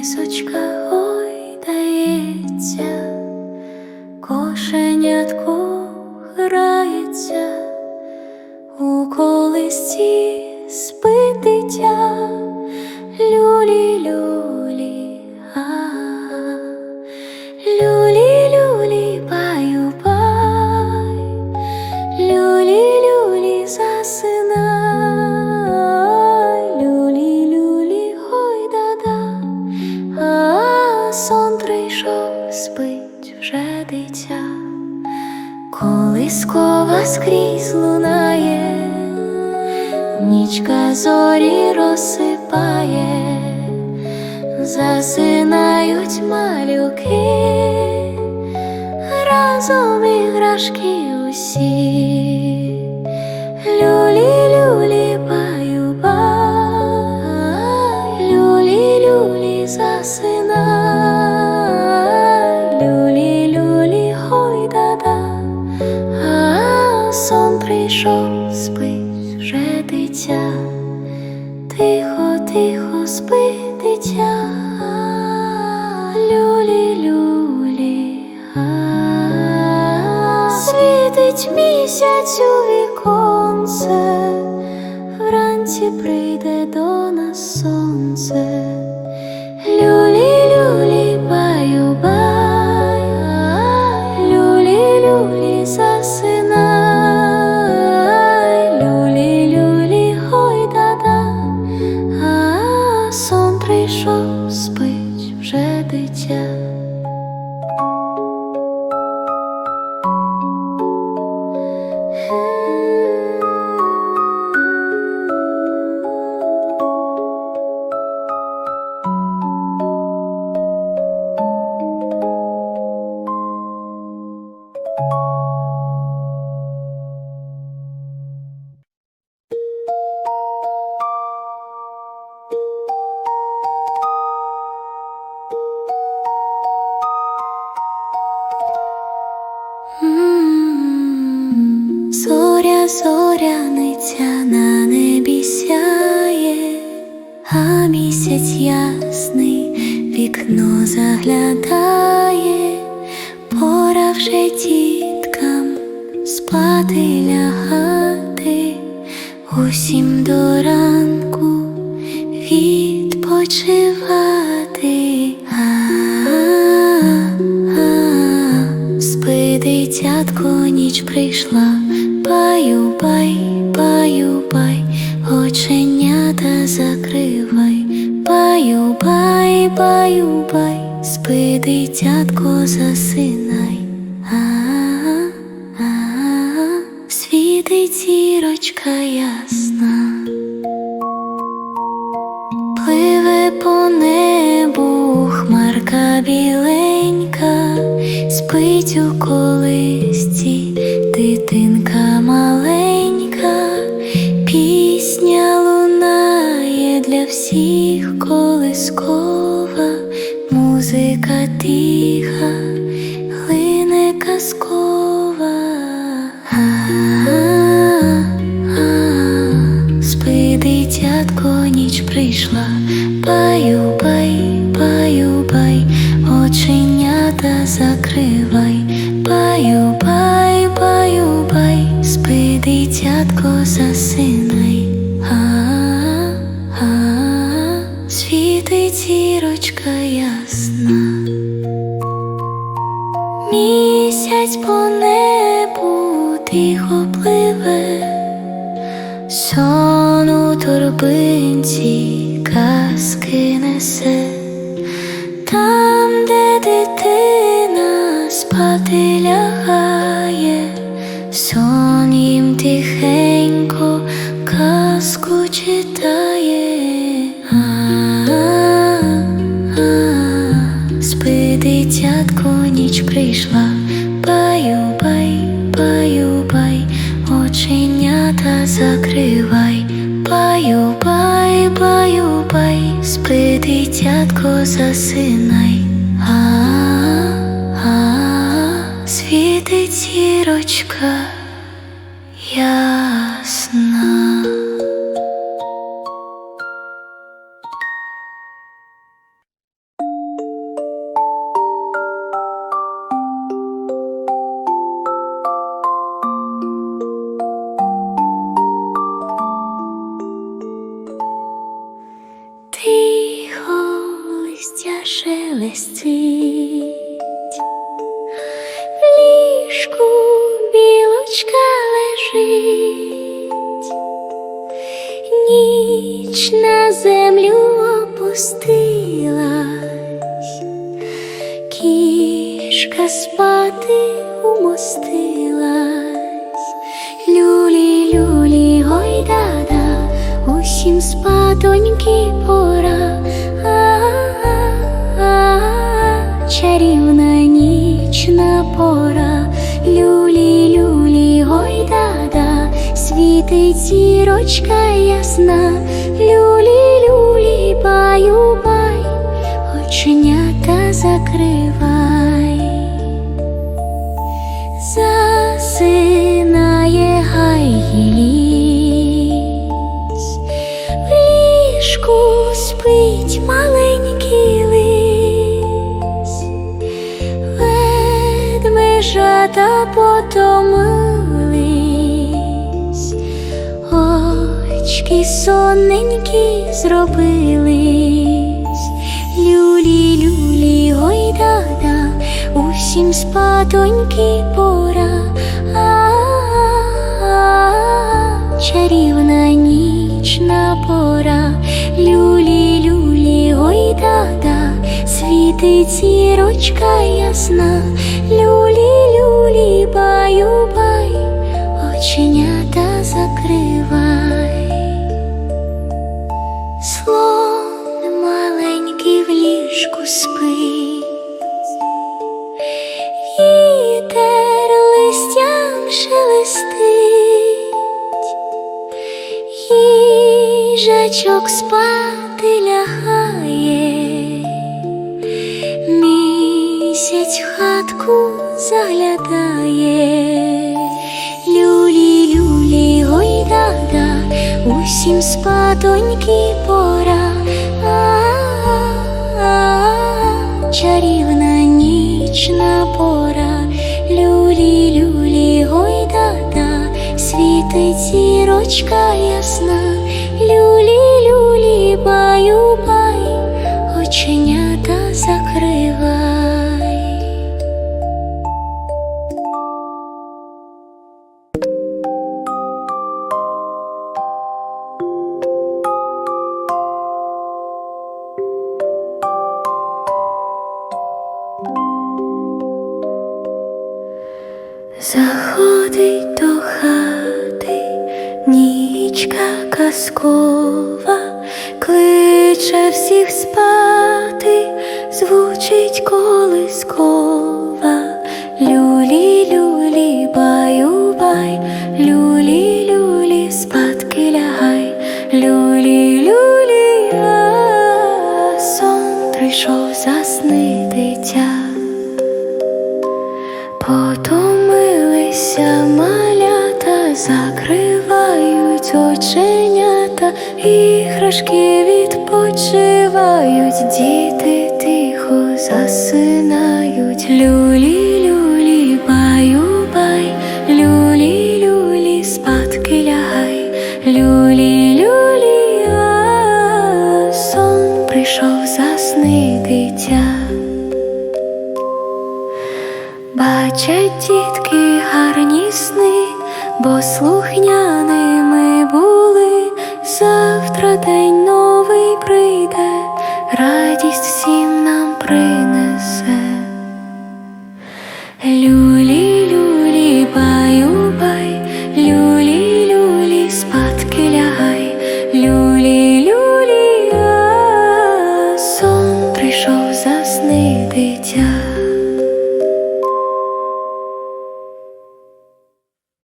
лісочка колискова скрізь лунає, нічка зорі розсипає, засинають малюки, разом іграшки усі. Люлі, дитя, люлі, люлі, світить місяць у віконце, вранці прийде до нас сонце. Місяць ясний вікно заглядає, пора вже діткам спати лягати, усім до ранку відпочивати. А-а-а. Спи, дитятко, ніч прийшла, Світить зірочка ясна. Пливе по небу хмарка біленька, спить у колисці дитинка маленька, пісня лунає для всіх колискова, музика тиха, прийшла, баю, бай, баю, бай, оченята закривай, баю, бай, баю, бай, спи, дитятко, засинай. А-а-а. Світить зірочка ясна. Місяць по небу тихо пливе, сон у торбинці казки несе, там, де дитина спати лягає, сон їм тихенько казку читає. А-а-а. Спи, дитятко, ніч прийшла, баю, бай, баю, бай, оченята закривай, баю, бай, баю, бай, спи, дитятко, засинай. А-а-а. Світить зірочка ясна. Шелестить. В ліжку білочка лежить, ніч на землю опустилась, кішка спати умостилась, люлі, люлі, гой да-да, усім спатоньки пора. Чарівна нічна пора, люлі, люлі, гой да-да, світить зірочка ясна, люлі, люлі, баю, бай, оченята закривай. Засинає гайгіліс, в ліжку спить маленький ведмежата потомились, очки сонненькі зробились, люлі, люлі, гойдада, усім спатоньки пора. А-а-а, Чарівна нічна пора, люлі, люлі, гойдада, світить зірочка ясна, люлі, оченята закривай. Слон маленький в ліжку спить, вітер листям шелестить, їжачок спати лягає, місяць в хатку заглядає, усім спатоньки пора. А-а-а, Чарівна нічна пора, люлі, люлі, гойдада, світить зірочка ясна, люлі, люлі, баю, бай, оченята закривай. Заходить до хати нічка казкова, кличе всіх спати, звучить колискова. Іграшки відпочивають, діти тихо засинають, люлі, люлі, баю, бай, люлі, люлі, спадки лягай, люлі, люлі, а сон прийшов засни дитя. Бачать дітки гарні сни, бо слухняними були, завтра день новий прийде, радість всім нам принесе. Люлі